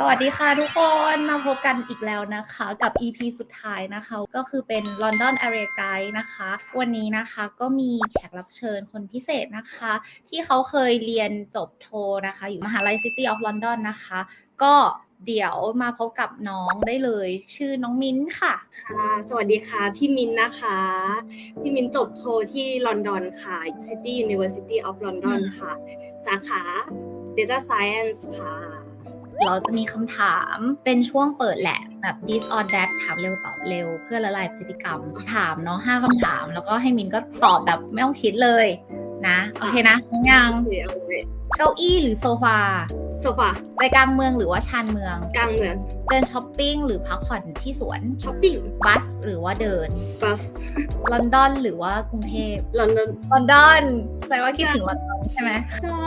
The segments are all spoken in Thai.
สวัสดีค่ะทุกคนมาพบกันอีกแล้วนะคะกับ EP สุดท้ายนะคะ ก็คือเป็น London Area Guide นะคะ วันนี้นะคะก็มีแขกรับเชิญคนพิเศษนะคะ ที่เขาเคยเรียนจบโทนะคะ อยู่มหาลัย City of London นะคะ ก็เดี๋ยวมาพบกับน้องได้เลย ชื่อน้องมิ้นค่ะ ค่ะ สวัสดีค่ะ พี่มิ้นนะคะ พี่มิ้นจบโทที่ลอนดอนค่ะ City University of London อืมค่ะ สาขา Data Science ค่ะ เราจะมีคำถามเป็นช่วงเปิดแหละแบบ this or that ถามเร็วตอบเร็ว เพื่อละลายพฤติกรรมถามเนาะห้าคำถาม แล้วก็ให้มินก็ตอบแบบไม่ต้องคิดเลยนะโอเคนะน้องยังโอเคเอาเลยเก้าอี้หรือโซฟาโซฟาใจกลางเมืองหรือว่าชานเมือง กลางเมือง เดินช้อปปิ้งหรือพักผ่อนที่สวนช้อปปิ้งบัสหรือว่าเดินบัสลอนดอนหรือว่ากรุงเทพลอนดอนลอนดอนแสดงว่าคิดถึงลอนดอน ใช่ไหมใช่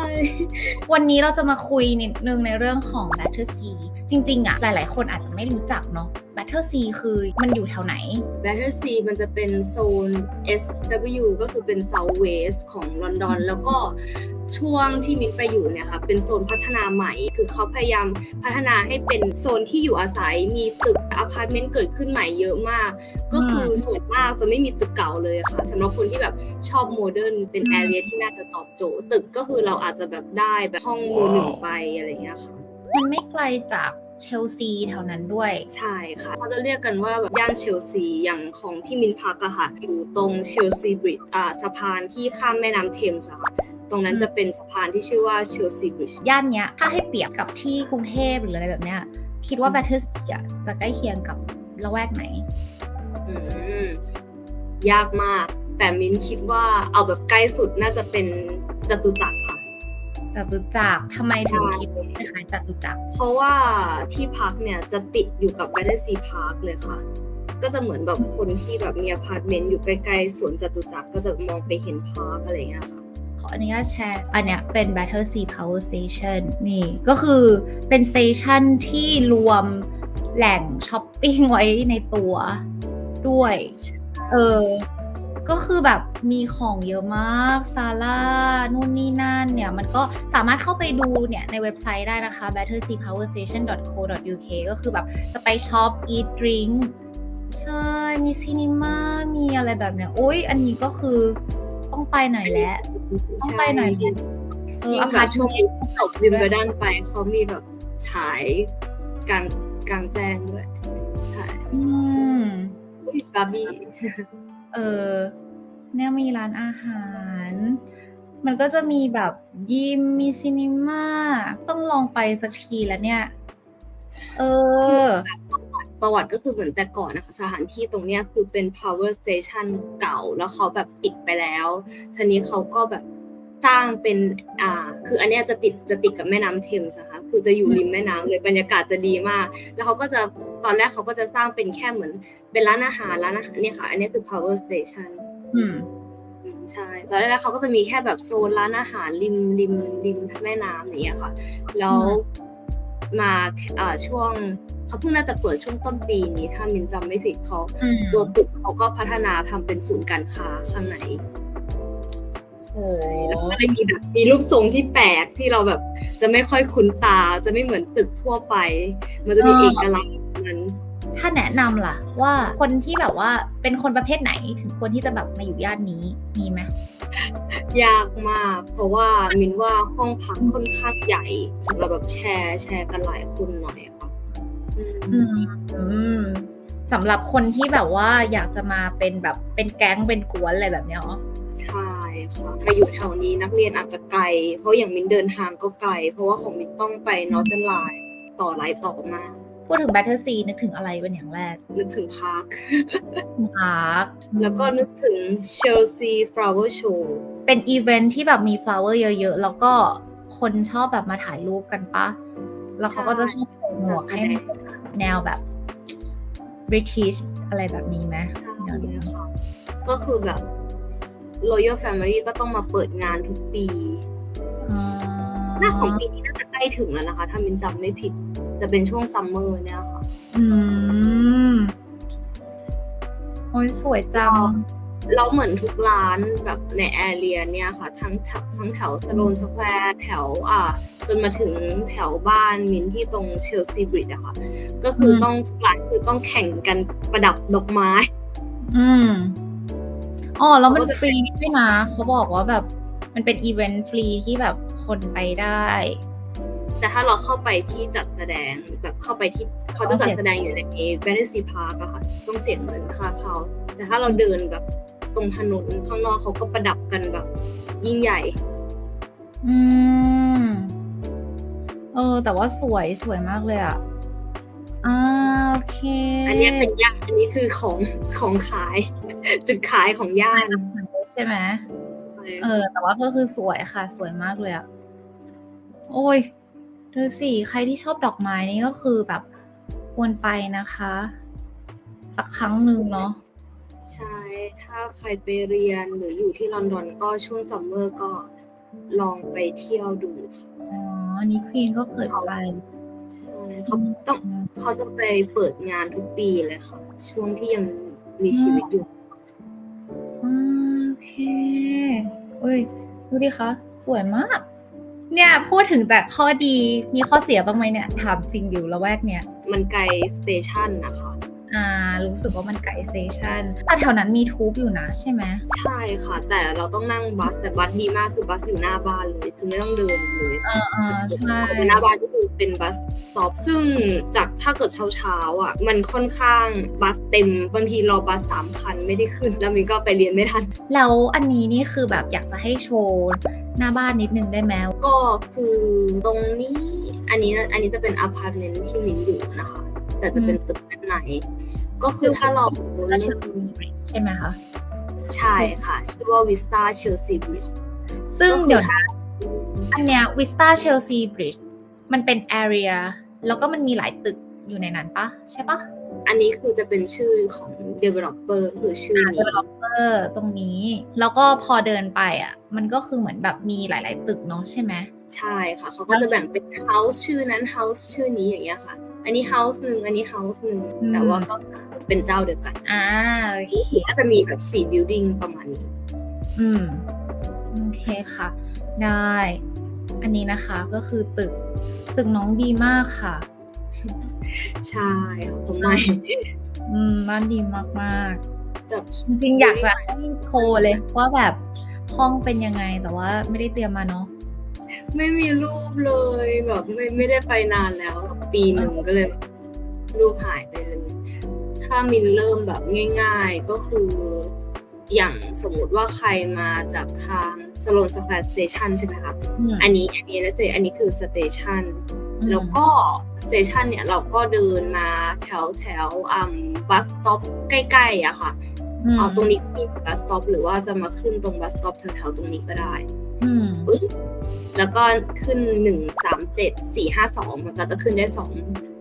วันนี้เราจะมาคุยนิดนึงในเรื่องของ Battersea จริง ๆ อะ หลาย ๆ คนอาจจะไม่รู้จักเนาะ Battersea คือมันอยู่แถวไหนแบตเตอร์ซีมันจะเป็นโซน SW ก็คือเป็น South West ของลอนดอน แล้วก็ช่วงที่มินไปอยู่เนี่ยค่ะเป็นโซนพัฒนาใหม่ คือเขาพยายามพัฒนาให้เป็นโซนที่อยู่อาศัยมีตึกอพาร์ตเมนต์เกิดขึ้นใหม่เยอะมาก ก็คือส่วนมากจะไม่มีตึกเก่าเลยค่ะสำหรับคนที่แบบชอบโมเดิร์นเป็นอืมแอเรียที่น่าจะตอบโจทย์ตึกก็คือเราอาจจะแบบได้แบบห้องมือหนึ่งไปอะไรอย่างเงี้ยค่ะ มันไม่ไกลจากเชลซีแถวนั้นด้วย ใช่ค่ะ เขาจะเรียกกันว่าแบบย่านเชลซีอย่างของที่มินพักอะค่ะ อยู่ตรงเชลซีบริดจ์อ่าสะพานที่ข้ามแม่น้ำเทมส์อะค่ะตรงนั้นอืมจะเป็นสะพานที่ชื่อว่าเชลซีบริดจ์ย่านเนี้ย ถ้าให้เปรียบกับที่กรุงเทพหรืออะไรแบบเนี้ย คิดว่า Battersea อะจะใกล้เคียงกับละแวกไหน อืม ยากมาก แต่มินคิดว่าเอาแบบใกล้สุดน่าจะเป็นจตุจักรค่ะ จตุจักรทำไมถึงใช่คิดว่าคล้ายๆจตุจักรเพราะว่าที่พักเนี่ยจะติดอยู่กับแบตเตอร์ซีพาร์คเลยค่ะ ก็จะเหมือนแบบคนที่แบบมีอพาร์ตเมนต์อยู่ใกล้ๆสวนจตุจักรก็จะมองไปเห็นพาร์คอะไรอย่างเงี้ยค่ะขออนุญาตแชร์ อันเนี้ยเป็น Battersea Power Station นี่ก็คือเป็นสเตชันที่รวมแหล่งช้อปปิ้งไว้ในตัวด้วย เออ ก็คือแบบมีของเยอะมากซาร่านู่นนี่นั่นเนี่ย มันก็สามารถเข้าไปดูเนี่ย ในเว็บไซต์ได้นะคะ batterseapowerstation.co.uk ก็คือแบบจะไปช็อป eat drink ใช่ มีซีนีมามีอะไรแบบเนี้ยโอ้ยอันนี้ก็คือต้องไปหน่อยแล้ว ต้องไปหน่อยแหละเออยิ่งอแบพาร์บตช่วงเมนี้นต์จบวิมเบลดันไปเขามีแบบฉายกลางกลางแจ้งด้วยใช่อืมบาร์บี้ เออเนี่ยมีร้านอาหาร มันก็จะมีแบบยิมมีซีนิม่าต้องลองไปสักทีแล้วเนี่ย เออ ประวัติก็คือเหมือนแต่ก่อนนะคะ สถานที่ตรงเนี้ยคือเป็น power station เก่าแล้วเขาแบบปิดไปแล้วทีนี้เขาก็แบบสร้างเป็นอ่า คืออันเนี้ยจะติดจะติดกับแม่น้ำเทมส์นะคะ คือจะอยู่ริมแม่น้ำเลยบรรยากาศจะดีมาก แล้วเขาก็จะ ตอนแรกเขาก็จะสร้างเป็นแค่เหมือน เป็นร้านอาหารร้านอาหารเนี่ยค่ะ อันนี้คือ power station อืมอืมใช่ตอนแรกเขาก็จะมีแค่แบบโซนร้านอาหารริมริมริมแม่น้ำอย่างเงี้ยค่ะแล้วมาอ่าช่วงเขาเพิ่งน่าจะเปิดช่วงต้นปีนี้ ถ้ามินจำไม่ผิดเขาอืมตัวตึกเขาก็พัฒนาทำเป็นศูนย์การค้าข้างในโอ้แล้วก็เลยมีแบบมีรูปทรงที่แปลกที่เราแบบจะไม่ค่อยคุ้นตาจะไม่เหมือนตึกทั่วไป มันจะมีเอกลักษณ์ ของมันถ้าแนะนำล่ะ ว่าคนที่แบบว่าเป็นคนประเภทไหนถึงควรที่จะแบบมาอยู่ย่านนี้มีไหมยากมาก เพราะว่ามินว่าห้องพักค่อนข้างใหญ่สำหรับแบบแชร์แชร์กันหลายคนหน่อยอะค่ะอืมอืมอืมสำหรับคนที่แบบว่าอยากจะมาเป็นแบบเป็นแก๊งเป็นกวนอะไรแบบเนี้ยเหรอใช่ค่ะมาอยู่แถวนี้นักเรียนอาจจะไกล เพราะอย่างมินเดินทางก็ไกล เพราะว่าของมินต้องไปนอร์เ r นไลน์ต่อหลายต่อมาก พูดถึง Battersea นึกถึงอะไรเป็นอย่างแรก นึกถึงพาร์คพาร์คแล้วก็นึกถึง Chelsea Flower Show เป็นอีเวนท์ที่แบบมี flower เยอะๆ แล้วก็คนชอบแบบมาถ่ายรูปกันปะ แล้วเขาก็จะชอบใส่หมวกให้มันเป็นแนวแบบ British อะไรแบบนี้ไหมใช่ค่ะก็คือแบบ Royal Family ก็ต้องมาเปิดงานทุกปีอ๋อหน้าของปีนี้น่าจะใกล้ถึงแล้วนะคะ ถ้ามินจำไม่ผิด จะเป็นช่วงซัมเมอร์เนี่ยค่ะ อืม โอ้ยสวยจังแล้วเหมือนทุกร้านแบบในแอเรียเนี่ยค่ะ ทั้งแถวทั้งแถวสโลนสแควร์แถวอ่า จนมาถึงแถวบ้านมินที่ตรงเชลซีบริดจ์อะค่ะ ก็คือต้องทุกร้านคือต้องแข่งกันประดับดอกไม้ อืมอ๋อแล้วมันเขาก็จะฟรีด้วยนะ เขาบอกว่าแบบ มันเป็นอีเวนต์ฟรีที่แบบคนไปได้ แต่ถ้าเราเข้าไปที่จัดแสดงแบบเข้าไปที่เขาจะจัดแสดงอยู่ในแบนซีพาร์กอะค่ะ ต้องเสียเงินค่าเข้า แต่ถ้าเราเดินแบบตรงถนนข้างนอกเขาก็ประดับกันแบบ ยิ่งใหญ่ อืม เออ แต่ว่าสวยสวยมากเลยอะอ่าโอเค อันเนี้ยเป็นย่านอันนี้คือของของขาย จุดขายของย่านใช่ไหมเออ แต่ว่าก็คือสวยค่ะ สวยมากเลยอะโอ้ย ดูสิใครที่ชอบดอกไม้นี่ก็คือแบบควรไปนะคะ สักครั้งหนึ่งเนาะใช่ ถ้าใครไปเรียนหรืออยู่ที่ลอนดอนก็ช่วงซัมเมอร์ก็ลองไปเที่ยวดูค่ะอ๋ออันนี้ควีนก็เคยไปใช่เขาต้องเขาจะไปเปิดงานทุกปีเลยค่ะ ช่วงที่ยังมีชีวิตอยู่อืมโอเค โอ้ย ดูดิคะ สวยมาก เนี่ยพูดถึงแต่ข้อดีมีข้อเสียบ้างไหมเนี่ยถามจริงอยู่ละแวกเนี่ย มันไกลสเตชันนะคะอ่ารู้สึกว่ามันไกลสเตชันแต่แถวนั้นมีทูบอยู่นะใช่ไหมใช่ค่ะ แต่เราต้องนั่งบัสแต่บัสดีมากคือบัสอยู่หน้าบ้านเลยคือไม่ต้องเดินเลยอ่าอ่าใช่หน้าบ้านก็คือเป็นบัสสต็อปซึ่งจากถ้าเกิดเช้าเช้าๆอะ มันค่อนข้างบัสเต็มบางทีรอบัสสามคันไม่ได้ขึ้น แล้วมินก็ไปเรียนไม่ทันแล้วอันนี้นี่คือแบบอยากจะให้โชว์ หน้าบ้านนิดนึงได้ไหมก็คือตรงนี้อันนี้อันนี้จะเป็นอพาร์ตเมนต์ที่มินอยู่นะคะ แต่จะเป็นตึกด้านในก็คือถ้าเราก็ชื่อใช่ไหมคะใช่ค่ะ ชื่อว่า Vista Chelsea Bridge ซึ่งก็คือเดี๋ยวนะอันเนี้ย Vista Chelsea Bridge มันเป็น area แล้วก็มันมีหลายตึกอยู่ในนั้นปะใช่ปะอันนี้คือจะเป็นชื่อของ developer คือชื่อนี้ developer ตรงนี้ แล้วก็พอเดินไปอะ มันก็คือเหมือนแบบมีหลาย ๆ ตึกเนาะใช่ไหมใช่ค่ะเขาก็จะแบ่งเป็น house ชื่อนั้น house ชื่อนี้อย่างเงี้ยค่ะ อันนี้ house หนึ่งอันนี้ house หนึ่งอืมแต่ว่าก็เป็นเจ้าเดียวกันอ่าโอเคก็จะมีแบบสี่ building ประมาณนี้ อืมโอเคค่ะ ได้ อันนี้นะคะก็คือตึกตึกน้องดีมากค่ะ ใช่ค่ะผมไม่อืมบ้านดีมากแต่ๆจริงๆอยากจะให้โชว์เลยว่าแบบ ห้องเป็นยังไงแต่ว่าไม่ได้เตรียมมาเนาะไม่มีรูปเลยแบบไม่ไม่ได้ไปนานแล้ว ปีหนึ่งก็เลย รูปหายไปเลย ถ้ามินเริ่มแบบง่าย ๆ ก็คืออย่างสมมุติว่าใครมาจากทางสโลนสแควร์สเตชันใช่ไหมคะมอันนี้อันนี้นะเจอันนี้คือสเตชันอืมแล้วก็สเตชันเนี่ยเราก็เดินมาแถวแถวอืมบัสสต็อปใกล้ๆอะค่ะอืม เอาตรงนี้ก็มีบัสสต็อปหรือว่าจะมาขึ้นตรงบัสสต็อปแถวๆตรงนี้ก็ได้อืมปึ๊บแล้วก็ขึ้นหนึ่งสามเจ็ดสี่ห้าสองมันก็จะขึ้นได้สอง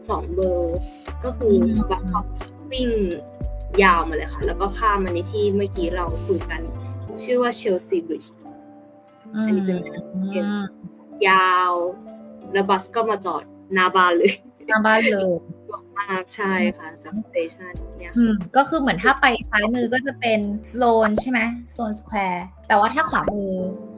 สองเบอร์ ก็คือบัสสต็อปวิ่งยาวมาเลยค่ะ แล้วก็ข้ามมาในที่เมื่อกี้เราคุยกัน ชื่อว่าเชลซีบริดจ์อันนี้เป็นอืมยาว แล้วบัสก็มาจอดหน้าบ้านเลยหน้าบ้านเลย มากใช่ค่ะ จากสเตชันเนี่ยอืค่ะมก็คือเหมือนถ้าไปซ้ายมือก็จะเป็นสโลนใช่ไหมสโลนสแควร์แต่ว่าถ้าขวามือ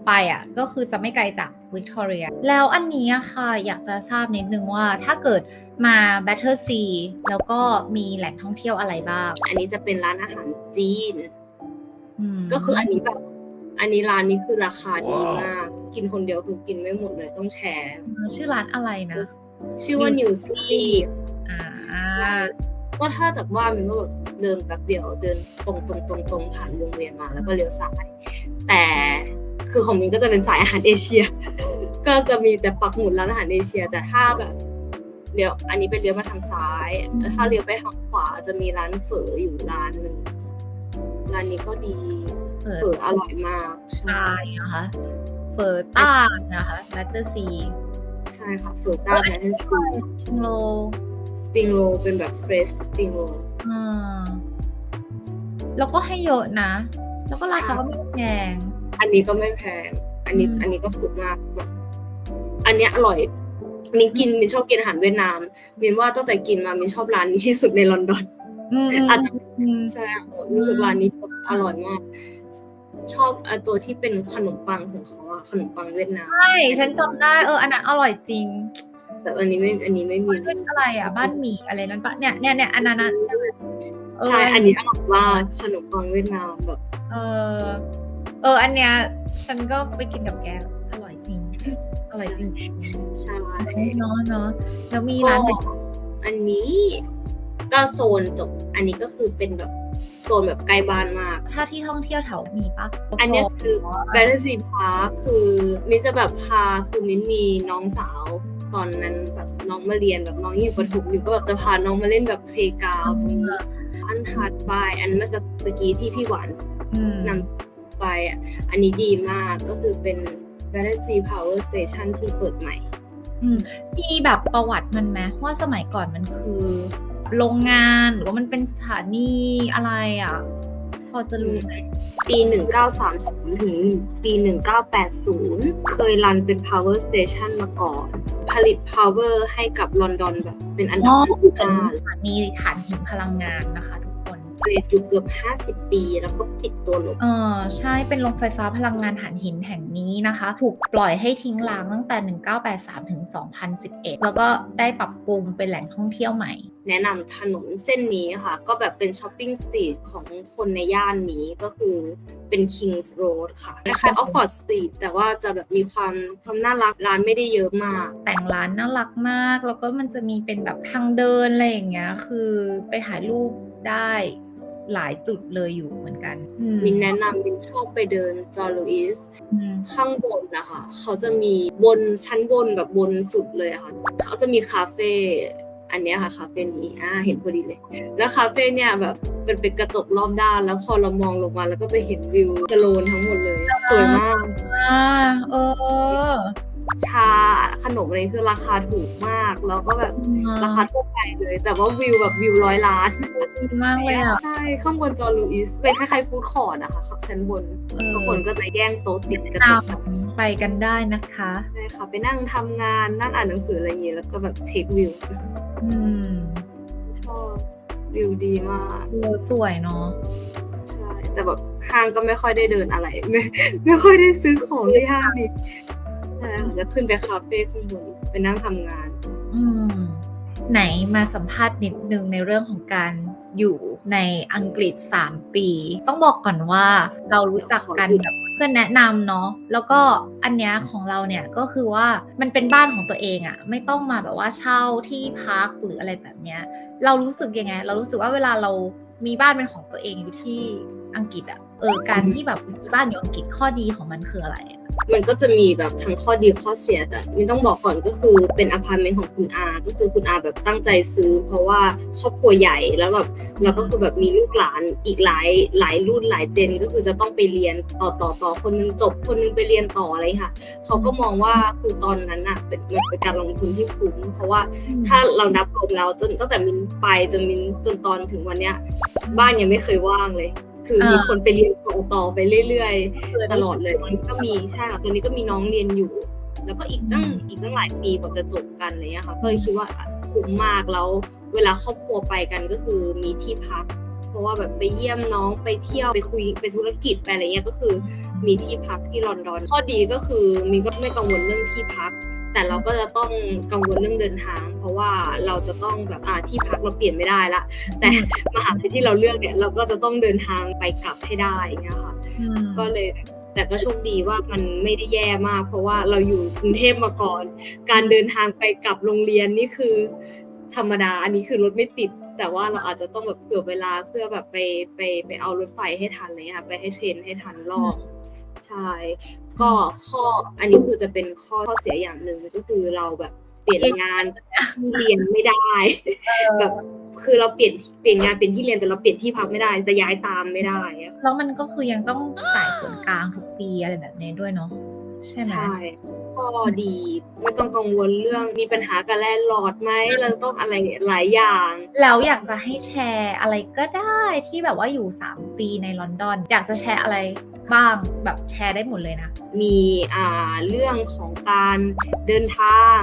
ไปอะก็คือจะไม่ไกลจากวิกตอเรีย แล้วอันนี้อะค่ะ อยากจะทราบนิดนึงว่าถ้าเกิดมา Battle Sea แล้วก็มีแหล่งท่องเที่ยวอะไรบ้างอันนี้จะเป็นร้านอาหารจีน มก็คืออันนี้แบบ อันนี้ร้านนี้คือราคาดีมาก กินคนเดียวคือกินไม่หมดเลยต้องแชร์ ชื่อร้านอะไรนะ ชื่อว่า New City อ่าก็ถ้าจากบ้านมันก็แบบเดินแป๊บเดียวเดินตรงตรงตรงตรงผ่านวงเวียนมาแล้วก็เลี้ยวซ้าย แต่คือของมินก็จะเป็นสายอาหารเอเชีย ก็จะมีแต่ปักหมุดร้านอาหารเอเชีย แต่ถ้าแบบเดี๋ยวอันนี้เป็นเลี้ยวมาทางซ้ายแล้วถ้าเลี้ยวไปทางขวาจะมีร้านเฝออยู่ร้านหนึ่งร้านนี้ก็ดีเปิดเฝออร่อยมากใช่ใช่นะคะเปิดต้านะคะ Battle Sea ใช่ค่ะเฝอต้าแมทเทนสสปริงโร สปริงโรเป็นแบบเฟรชสปริงโรอ่าแล้วก็ให้เยอะนะ แล้วก็ราคาก็ไม่แพง อันนี้ก็ไม่แพง อันนี้อืมอันนี้ก็ถูกมากแบบอันเนี้ยอร่อย มินกินมินชอบกินอาหารเวียดนาม มินว่าตั้งแต่กินมา มินชอบร้านนี้ที่สุดในลอนดอนอืมอาจจะอืมใช่รู้สึกร้านนี้อร่อยมาก ชอบไอ้ตัวที่เป็นขนมปังของเขาอะขนมปังเวียดนาม ใช่ ฉันจำได้ เออ อันนั้นอร่อยจริง แต่อันนี้ไม่ อันนี้ไม่มีมันเป็นอะไรอะ บ้านหมี่อะไรนั้นปะเนี่ยเนี่ยเนี่ยอันนั้นนะเใช่ อันนี้อร่อยมากขนมปังเวียดนามแบบ เออ เออ อันเนี้ย ฉันก็ไปกินกับแกอร่อยจริง อร่อยจริง ใช่เนาะเนาะแล้วมีก็ร้านไหนอันนี้ก็โซนจบ อันนี้ก็คือเป็นแบบ โซนแบบใกล้บ้านมาก ถ้าที่ท่องเที่ยวแถวมีปะอันเนี้ยคือ b a t t e r s e a Park คือมิ้นจะแบบพาคือมิ้นมีน้องสาว ตอนนั้นแบบน้องมาเรียนแบบน้องอยู่ประถมอยู่ก็แบบจะพาน้องมาเล่นแบบเพลกาวตรงนี้อันทัดบายอันเมื่อตะกี้ที่พี่หวานอืมนำไปอะอันนี้ดีมากก็คือเป็น b a t t e r s e a Power Station ที่เปิดใหม่อืมมีแบบประวัติมันไหมว่าสมัยก่อนมันคือ โรงงาน หรือว่ามันเป็นสถานีอะไรอะ พอจะรู้ไหมปี 1930 ถึงปี 1980 เคยรันเป็น power station มาก่อน ผลิต power ให้กับลอนดอนแบบเป็นอันดับที่เป็นห้าสถานีฐานหินพลังงานนะคะ ทุกคนผลิตอยู่เกือบ 50 ปี แล้วก็ปิดตัวลงเออใช่เป็นโรงไฟฟ้าพลังงานถ่านหินแห่งนี้นะคะ ถูกปล่อยให้ทิ้งร้างตั้งแต่ 1983 ถึง 2011 แล้วก็ได้ปรับปรุงเป็นแหล่งท่องเที่ยวใหม่ แนะนำถนนเส้นนี้ค่ะ ก็แบบเป็นช้อปปิ้งสตรีทของคนในย่านนี้ก็คือเป็น Kings Road ค่ะคล้ายๆ Oxford Street แต่ว่าจะแบบมีความความน่ารักร้านไม่ได้เยอะมาก แต่งร้านน่ารักมาก แล้วก็มันจะมีเป็นแบบทางเดินอะไรอย่างเงี้ย คือไปถ่ายรูปได้ หลายจุดเลยอยู่เหมือนกันอืมินแนะนำมินชอบไปเดินจอร์ลูอิสอืมข้างบนนะคะเขาจะมีบนชั้นบนแบบบนสุดเลยอะค่ะ เขาจะมีคาเฟ่อันเนี้ยค่ะคาเฟ่นี้อ่าเห็นพอดีเลย แล้วคาเฟ่เนี่ยแบบเป็นเป็นกระจกรอบด้านแล้วพอเรามองลงมาแล้วก็จะเห็นวิวสโลนทั้งหมดเลย สวยมากอ่าเออชา ขนมอะไรคือราคาถูกมาก แล้วก็แบบราคาทั่วไปเลย แต่ว่าวิวแบบวิวร้อยล้านดีมากเลยอะใช่ข้างบนจอร์ลูอิสเป็นคล้ายๆฟู้ดคอร์ทอะค่ะชั้นบนเออทุกคนก็จะแย่งโต๊ะติดกระจกแบบไปกันได้นะคะใช่ค่ะไปนั่งทำงานนั่งอ่านหนังสืออะไรอย่างเงี้ยแล้วก็แบบเทควิวอืมชอบวิวดีมากเออสวยเนาะใช่แต่แบบห้างก็ไม่ค่อยได้เดินอะไร ไม่ไม่ค่อยได้ซื้อของที่ห้างนี่ ใช่ค่ะจะขึ้นไปคาเฟ่ข้างบนไปนั่งทำงาน อืม ไหนมาสัมภาษณ์นิดนึงในเรื่องของการอยู่ในอังกฤษ 3 ปี ต้องบอกก่อนว่าเรารู้จักกันแบบเพื่อนแนะนำเนาะแล้วก็อันเนี้ยของเราเนี่ยก็คือว่ามันเป็นบ้านของตัวเองอะไม่ต้องมาแบบว่าเช่าที่พักหรืออะไรแบบเนี้ย เรารู้สึกยังไง เรารู้สึกว่าเวลาเรามีบ้านเป็นของตัวเองอยู่ที่อังกฤษอะ เออการที่แบบมีบ้านอยู่อังกฤษข้อดีของมันคืออะไรอะมันก็จะมีแบบทั้งข้อดีข้อเสียแต่มินต้องบอกก่อนก็คือเป็นอพาร์ตเมนต์ของคุณอา ก็คือคุณอาแบบตั้งใจซื้อ เพราะว่าครอบครัวใหญ่แล้วแบบแล้วก็คือแบบมีลูกหลานอีกหลายหลายรุ่นหลายเจนก็คือจะต้องไปเรียนต่อต่อต่อคนนึงจบคนนึงไปเรียนต่ออะไรค่ะเขาก็มองว่าคือตอนนั้นอะเป็นมันเป็นการลงทุนที่คุ้มเพราะว่าถ้าเรานับรวมแล้วจนตั้งแต่มินไปจนมินจนตอนถึงวันเนี้ย บ้านยังไม่เคยว่างเลย คือมีอ่าคนไปเรียนต่อต่อไปเรื่อยๆคือตลอดเลยตอนนี้ก็มีใช่ค่ะตอนนี้ก็มีน้องเรียนอยู่ แล้วก็อีกตั้งอีกตั้งหลายปีกว่าจะจบกันอะไรเลยค่ะ ก็เลยคิดว่าคุ้มมากแล้วเวลาครอบครัวไปกันก็คือมีที่พัก เพราะว่าแบบไปเยี่ยมน้องไปเที่ยวไปคุยไปธุรกิจไปอะไรเงี้ยก็คือมีที่พักที่ลอนดอน ข้อดีก็คือมีก็ไม่กังวลเรื่องที่พัก แต่เราก็จะต้องกังวลเรื่องเดินทาง เพราะว่าเราจะต้องแบบอ่าที่พักเราเปลี่ยนไม่ได้ละ แต่มหาลัยที่เราเลือกเนี่ย เราก็จะต้องเดินทางไปกลับให้ได้อย่างเงี้ยค่ะอืมก็เลยแบบแต่ก็โชคดีว่ามันไม่ได้แย่มาก เพราะว่าเราอยู่กรุงเทพมาก่อน การเดินทางไปกลับโรงเรียนนี่คือ ธรรมดาอันนี้คือรถไม่ติด แต่ว่าเราอาจจะต้องแบบเผื่อเวลาเพื่อแบบไปไปไปเอารถไฟให้ทันเลยค่ะไปให้เทรนให้ทันรอบใช่ ก็ข้ออันนี้คือจะเป็นข้อข้อเสียอย่างหนึ่งก็คือเราแบบเปลี่ยนงานที่เรียนไม่ได้แบบคือเราเปลี่ยนเปลี่ยนงานเปลี่ยนที่เรียนแต่เราเปลี่ยนที่พักไม่ได้จะย้ายตามไม่ได้อะแล้วมันก็คือยังต้องจ่ายส่วนกลางทุกปีอะไรแบบนี้ด้วยเนาะ ใช่ไหมใช่ข้อดีไม่ต้องกังวลเรื่องมีปัญหากับแลนด์ลอร์ดไหมเราต้องอะไรหลายอย่าง แล้วอยากจะให้แชร์อะไรก็ได้ที่แบบว่าอยู่ 3 ปีในลอนดอน อยากจะแชร์อะไรบ้างแบบแชร์ได้หมดเลยนะ มีอ่าเรื่องของการเดินทาง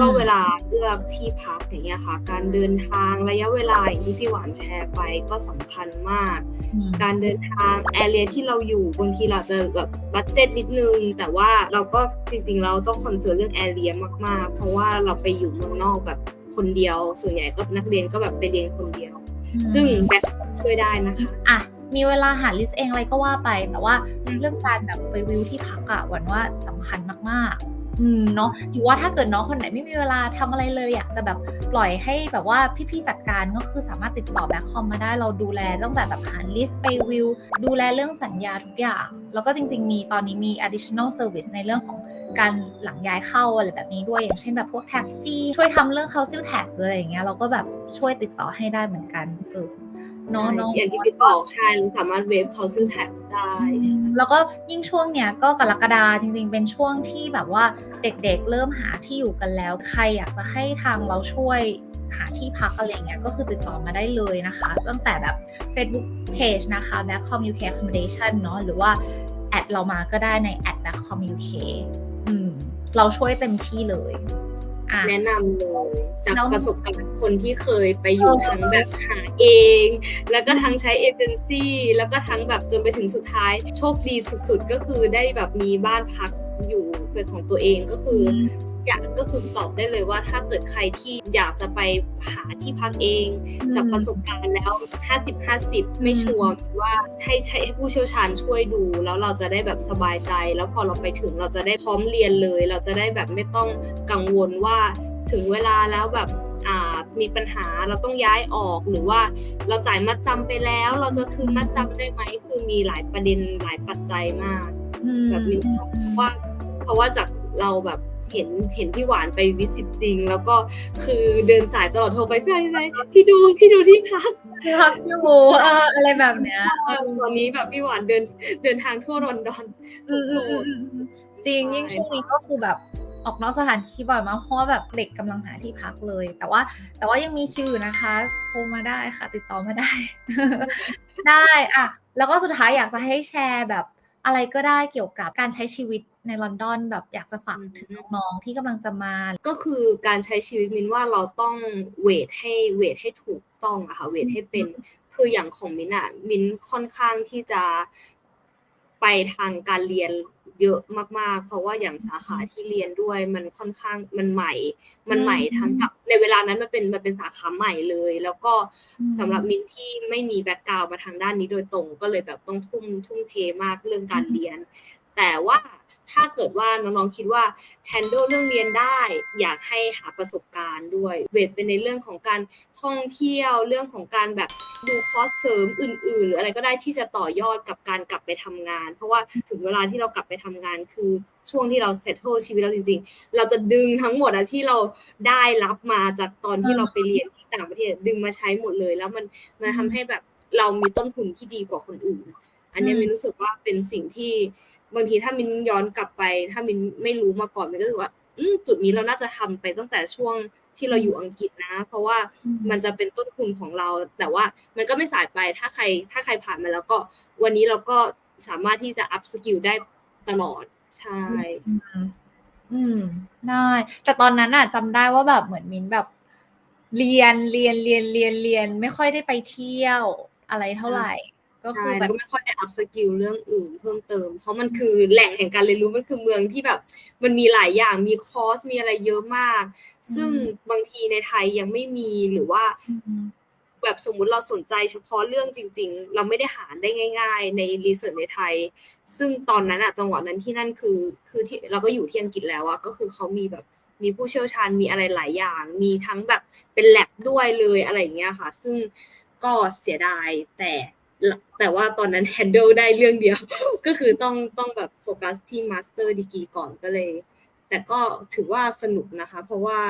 ก็อืมเวลาเลือกที่พักอย่างเงี้ยค่ะ การเดินทางระยะเวลาอย่างที่พี่หวานแชร์ไปก็สำคัญมากอืมการเดินทางแอเรียที่เราอยู่บางทีเราจะแบบบัตเจ็ตนิดนึง แต่ว่าเราก็จริงๆ เราต้องคอนเซิร์นเรื่องแอเรียมากๆ เพราะว่าเราไปอยู่เมืองนอกแบบคนเดียว ส่วนใหญ่ก็นักเรียนก็แบบไปเรียนคนเดียว ซึ่งแบ็คช่วยได้นะคะอะมีเวลาหาลิสต์เองอะไรก็ว่าไป แต่ว่าเรื่องการแบบไปวิวที่พักอะหวันว่าสำคัญมากๆอืม เนาะหรือว่าถ้าเกิดน้องคนไหนไม่มีเวลาทำอะไรเลยอยากจะแบบปล่อยให้แบบว่าพี่ๆจัดการก็คือสามารถติดต่อแบ็คคอมมาได้เราดูแลตั้งแต่แบบหาลิสต์ไปวิว ดูแลเรื่องสัญญาทุกอย่าง แล้วก็จริง ๆ มีตอนนี้มี additional service ในเรื่องของการหลังย้ายเข้าอะไรแบบนี้ด้วยอย่างเช่นแบบพวกแท็กซี่ ช่วยทำเรื่อง council tax เลยอะไรอย่างเงี้ยเราก็แบบช่วยติดต่อให้ได้เหมือนกันเออ เนาะเนาะอย่างที่พี่บอกใช่เราสามารถเวฟเขาซื้อแท็กได้แล้วก็ยิ่งช่วงเนี้ยก็กรกฎาจริงๆ เป็นช่วงที่แบบว่าเด็กๆ เริ่มหาที่อยู่กันแล้ว ใครอยากจะให้ทางเราช่วยหาที่พักอะไรเงี้ยก็คือติดต่อมาได้เลยนะคะ ตั้งแต่แบบ Facebook Page นะคะ Backcom UK Accommodation เนาะหรือว่า แอดเรามาก็ได้ในแอด Backcom UK อืมเราช่วยเต็มที่เลยอะ แนะนำเลยจากแล้วประสบการณ์คนที่เคยไปอยู่ทั้งแบบหาเอง แล้วก็ทั้งใช้เอเจนซี่แล้วก็ทั้งแบบจนไปถึงสุดท้าย โชคดีสุดๆ ก็คือได้แบบมีบ้านพักอยู่เป็นของตัวเองก็คือ อทุกอย่างก็คือตอบได้เลยว่าถ้าเกิดใครที่อยากจะไปหาที่พักเอง จากประสบการณ์แล้ว 50 50 ไม่ชัวร์ว่าให้ใช้ให้ผู้เชี่ยวชาญช่วยดู แล้วเราจะได้แบบสบายใจ แล้วพอเราไปถึงเราจะได้พร้อมเรียนเลย เราจะได้แบบไม่ต้องกังวลว่าถึงเวลาแล้วแบบอ่ามีปัญหาเราต้องย้ายออกหรือว่าเราจ่ายมัดจำไปแล้ว เราจะคืนมัดจำได้ไหมคือมีหลายประเด็นหลายปัจจัยมากอืมแบบมินชอบเพราะว่า เพราะว่าจากเราแบบ เห็นเห็นพี่หวานไปวิสิตจริง แล้วก็คือเดินสายตลอดโทรไปพี่อะไรพี่ดูพี่ดูที่พักพักอยู่เอออะไรแบบเนี้ยตอนนี้แบบพี่หวานเดินเดินทางทั่วลอนดอนอืมสุอืมดอืมอืมจริงยิ่งช่วงนี้ก็คือแบบออกนอกสถานที่บ่อยมากเพราะว่าแบบเด็กกำลังหาที่พักเลย แต่ว่าแต่ว่ายังมีคิวอยู่นะคะ โทรมาได้ค่ะ ติดต่อมาได้ ได้อะแล้วก็สุดท้ายอยากจะให้แชร์แบบ อะไรก็ได้เกี่ยวกับการใช้ชีวิตในลอนดอนแบบอยากจะฝากถึงน้องๆที่กำลังจะมาๆก็คือการใช้ชีวิตมินว่าเราต้องเวทให้เวทให้ถูกต้องอะค่ะเวทให้เป็นคืออย่างของมินอะมินค่อนข้างที่จะ ไปทางการเรียนเยอะมากๆ เพราะว่าอย่างสาขาที่เรียนด้วยมันค่อนข้างมันใหม่ มันใหม่อืมทั้งกับในเวลานั้นมันเป็นมันเป็นสาขาใหม่เลย แล้วก็สำหรับมินที่ไม่มีแบ็กกราวมาทางด้านนี้โดยตรง ก็เลยแบบต้องทุ่มทุ่มเทมากเรื่องการเรียน แต่ว่าถ้าเกิดว่าน้องๆคิดว่า handle เรื่องเรียนได้ อยากให้หาประสบการณ์ด้วย เวทเป็นในเรื่องของการท่องเที่ยวเรื่องของการแบบ ดูคอร์สเสริมอื่น ๆ หรืออะไรก็ได้ที่จะต่อยอดกับการกลับไปทำงาน เพราะว่าถึงเวลาที่เรากลับไปทำงานคือช่วงที่เราเซตโ e ชีวิตเราจริง ๆ เราจะดึงทั้งหมดอะที่เราได้รับมาจากตอนที่เราไปเรียนที่ต่างประเทศดึงมาใช้หมดเลย แล้วมันมันทำให้แบบเรามีต้นทุนที่ดีกว่าคนอื่น อันนี้มินรู้สึกว่าเป็นสิ่งที่บางทีถ้ามินย้อนกลับไป ถ้ามินไม่รู้มาก่อนมินก็รู้ว่าจุดนี้เราน่าจะทำไปตั้งแต่ช่วง ที่เราอยู่อังกฤษนะ เพราะว่ามันจะเป็นต้นทุนของเรา แต่ว่ามันก็ไม่สายไปถ้าใครถ้าใครผ่านมาแล้วก็วันนี้เราก็สามารถที่จะอัพสกิลได้ตลอดใช่อืมอืมได้แต่ตอนนั้นอะจำได้ว่าแบบเหมือนมินแบบ เรียนเรียนเรียนเรียนเรียน ไม่ค่อยได้ไปเที่ยวอะไรเท่าไหร่ ก็คืใช่อแบแล้วบก็ไม่ค่อยได้อัพสกิลเรื่องอื่นเพิ่มเติม เพราะมันคือแหล่งแห่งการเรียนรู้มันคือเมืองที่แบบ มันมีหลายอย่างมีคอร์สมีอะไรเยอะมาก ซึ่งบางทีในไทยยังไม่มีหรือว่าอืมแบบสมมุติเราสนใจเฉพาะเรื่องจริง ๆ เราไม่ได้หาได้ง่าย ๆ ในรีเสิร์ชในไทย ซึ่งตอนนั้นอะจังหวะนั้นที่นั่นคือ คือที่เราก็อยู่ที่อังกฤษแล้วอะก็คือเขามีแบบมีผู้เชี่ยวชาญมีอะไรหลายอย่าง มีทั้งแบบเป็นแลบด้วยเลยอะไรอย่างเงี้ยค่ะ ซึ่งก็เสียดายแต่ แต่ว่าตอนนั้น handle ได้เรื่องเดียว ก็คือต้องต้องแบบโฟกัสที่ master degree ก่อนก็เลย แต่ก็ถือว่าสนุกนะคะ เพราะว่า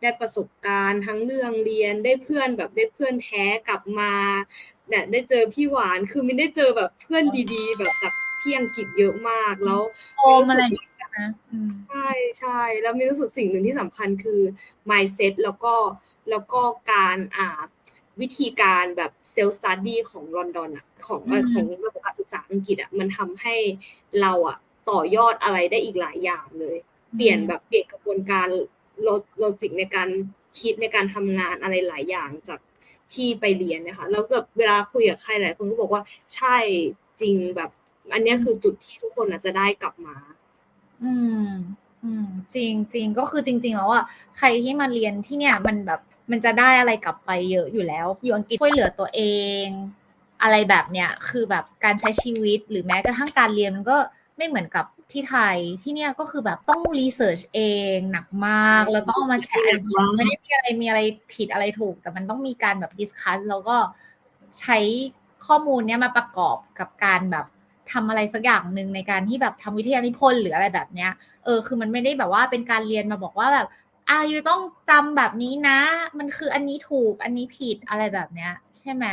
ได้ประสบการณ์ทั้งเรื่องเรียนได้เพื่อนแบบได้เพื่อนแท้กลับมาเนี่ยได้เจอพี่หวานคือมินได้เจอแบบเพื่อนดีๆ แบบจากที่อังกฤษเยอะมากแล้วโอมอะไรอย่างเงี้ยนะอืมใช่ใช่แล้วมีรู้สึกสิ่งหนึ่งที่สำคัญคือ mindset แล้วก็แล้วก็การอ่า วิธีการแบบ self study ของลอนดอนอะของเอ่ออืมของระบบการศึกษาอังกฤษอะมันทำให้เราอะต่อยอดอะไรได้อีกหลายอย่างเลย เปลี่ยนแบบเปลี่ยนกระบวนการโลจิกในการคิดในการทำงานอะไรหลายอย่างจากที่ไปเรียนนะคะแล้วแบบเวลาคุยกับใครหลายคนก็บอกว่าใช่จริงแบบ อันเนี้ยคือจุดที่ทุกคนอาจจะได้กลับมา อืม อืม จริงจริงก็คือจริง ๆ แล้วอะใครที่มาเรียนที่เนี่ยมันแบบ มันจะได้อะไรกลับไปเยอะอยู่แล้ว อยู่อังกฤษช่วยเหลือตัวเอง อะไรแบบเนี้ยคือแบบการใช้ชีวิตหรือแม้กระทั่งการเรียนมันก็ไม่เหมือนกับที่ไทยที่เนี่ยก็คือแบบต้องรีเสิร์ชเองหนักมาก แล้วต้องเอามาแชร์ไม่ได้มีอะไรมีอะไรผิดอะไรถูก แต่มันต้องมีการแบบดิสคัสแล้วก็ใช้ข้อมูลเนี้ยมาประกอบกับการแบบทำอะไรสักอย่างหนึ่งในการที่แบบทำวิทยานิพนธ์หรืออะไรแบบเนี้ย เออ คือมันไม่ได้แบบว่าเป็นการเรียนมาบอกว่าแบบ อ่าอยู่ต้องจำแบบนี้นะ มันคืออันนี้ถูกอันนี้ผิดอะไรแบบเนี้ย ใช่ไหม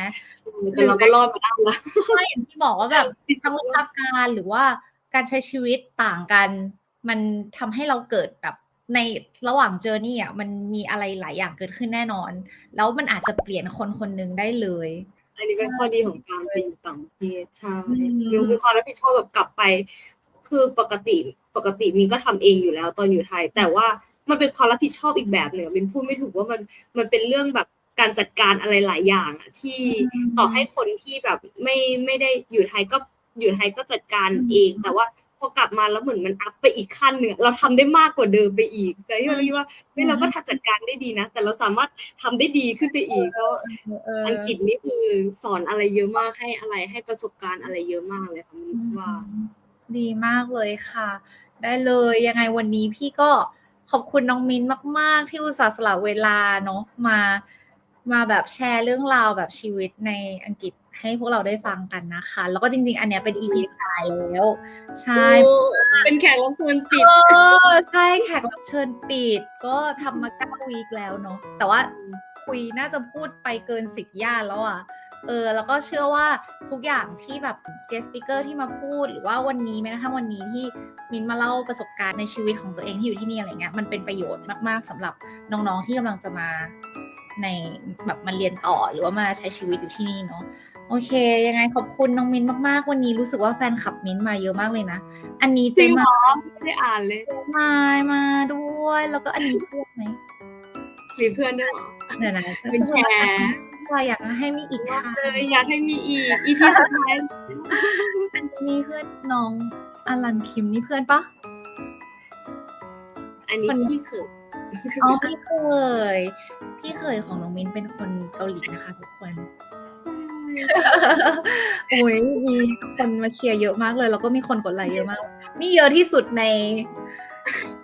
แต่เราก็รอดมาได้ละใช่อย่างที่บอกว่าแบบทั้งวิชาการหรือว่าการใช้ชีวิตต่างกัน มันทำให้เราเกิดแบบในระหว่างเจอร์นี่อะมันมีอะไรหลายอย่างเกิดขึ้นแน่นอน แล้วมันอาจจะเปลี่ยนคนคนหนึ่งได้เลย อันนี้เป็นข้อดีของการไปอยู่ต่างประเทศใช่อืมมิวมีความรับผิดชอบแบบกลับไป คือปกติปกติมีก็ทำเองอยู่แล้วตอนอยู่ไทย แต่ว่า มันเป็นความรับผิดชอบอีกแบบหนึ่งอะมินพูดไม่ถูกว่ามันมันเป็นเรื่องแบบการจัดการอะไรหลายอย่างอะที่ต่อให้คนที่แบบไม่ไม่ได้อยู่ไทยก็อยู่ไทยก็จัดการเอง แต่ว่าพอกลับมาแล้วเหมือนมันอัพไปอีกขั้นหนึ่งอะเราทำได้มากกว่าเดิมไปอีกแต่ที่เราคิดว่าเฮ้ยเราก็จัดการได้ดีนะ แต่เราสามารถทำได้ดีขึ้นไปอีกก็เอออังกฤษนี่คือสอนอะไรเยอะมากให้อะไรให้ประสบการณ์อะไรเยอะมากเลยค่ะมินว่า ดีมากเลยค่ะ ได้เลยยังไงวันนี้พี่ก็ ขอบคุณน้องมิ้นมาก ๆ ที่อุตส่าห์สละเวลาเนาะมามาแบบแชร์เรื่องราวแบบชีวิตในอังกฤษให้พวกเราได้ฟังกันนะคะ แล้วก็จริง ๆ อันเนี้ยเป็น EP สุดท้ายแล้ว ใช่โอ้เป็นแขกรับเชิญปิดเออใช่แขกรับเชิญปิด ก็ทำมาเก้าวีคแล้วเนาะแต่ว่าคุยน่าจะพูดไปเกินสิบย่านแล้วอะ เออแล้วก็เชื่อว่าทุกอย่างที่แบบ guest speaker ที่มาพูด หรือว่าวันนี้แม้กระทั่งวันนี้ที่มินมาเล่าประสบการณ์ในชีวิตของตัวเองที่อยู่ที่นี่อะไรเงี้ยมันเป็นประโยชน์มากๆสำหรับน้องๆที่กำลังจะมาในแบบมาเรียนต่อหรือว่ามาใช้ชีวิตอยู่ที่นี่เนาะโอเค ยังไงขอบคุณน้องมินมากๆ วันนี้รู้สึกว่าแฟนคลับมินมาเยอะมากเลยนะ อันนี้จเจริงเหรมาอไม่ได้อ่านเลยมายมาด้วย แล้วก็อันนี้พูดไหมมีเพื่อนด้วยเหรอเดี๋ยวนะเป็นแชร์ ว่าอยากให้มีอีกค่ะเลยอยากให้มีอีก อีพีสุดท้ายอันนี้มีเพื่อนน้องอลันคิมนี่เพื่อนปะอันนี้พี่เขินอ๋อพี่เคย พี่เคยของน้องมินเป็นคนเกาหลีนะคะทุกคนโอ้ยมีคนมาเชียร์เยอะมากเลย แล้วก็มีคนกดไลค์เยอะมาก นี่เยอะที่สุดใน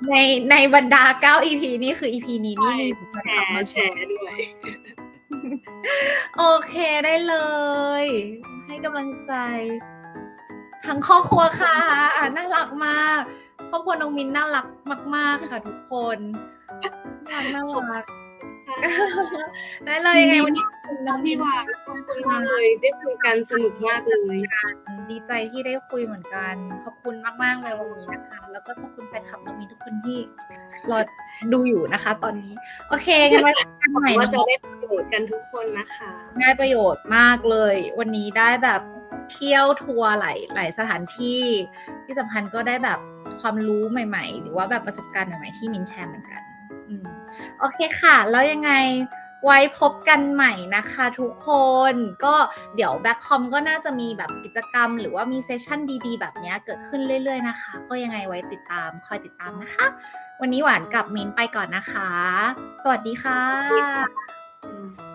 ในในบรรดา9 EP นี่คือ EP นี้นี่มีแชร์แชร์ด้วย โอเคได้เลย ให้กำลังใจ ทั้งครอบครัวค่ะน่ารักมากครอบครัวน้องมินน่ารักมาก ๆ ค่ะทุกคนน่ารักน่ารัก ได้เลยยังไงวันนี้ขอบคุณน้องมิพี่นว่าขอบคุณมากเลยได้คุยกันสนุกมากเลยดีใจที่ได้คุยเหมือนกัน ขอบคุณมากๆเลยวันนี้นะคะ แล้วก็ขอบคุณแฟนคลับน้องมินทุกคนที่รอดูอยู่นะคะ ตอนนี้ โอเคกันไว้พบกันหวัใหม่งว่าเนจะอะได้ประโยชน์กันทุกคนนะคะได้ประโยชน์มากเลย วันนี้ได้แบบเที่ยวทัวร์หลายหลายสถานที่ ที่สำคัญก็ได้แบบความรู้ใหม่ ๆ หรือว่าแบบประสบการณ์ใหม่ๆที่มินแชร์เหมือนกัน อืม โอเคค่ะ แล้วยังไงไว้พบกันใหม่นะคะทุกคนก็เดี๋ยวแบ็คคอมก็น่าจะมีแบบกิจกรรม หรือว่ามีเซสชั่นดี ๆ แบบนี้เกิดขึ้นเรื่อย ๆ นะคะ ก็ยังไงไว้ติดตามคอยติดตามนะคะ วันนี้หวานกับมินไปก่อนนะคะ สวัสดีค่ะสวัสดีค่ะ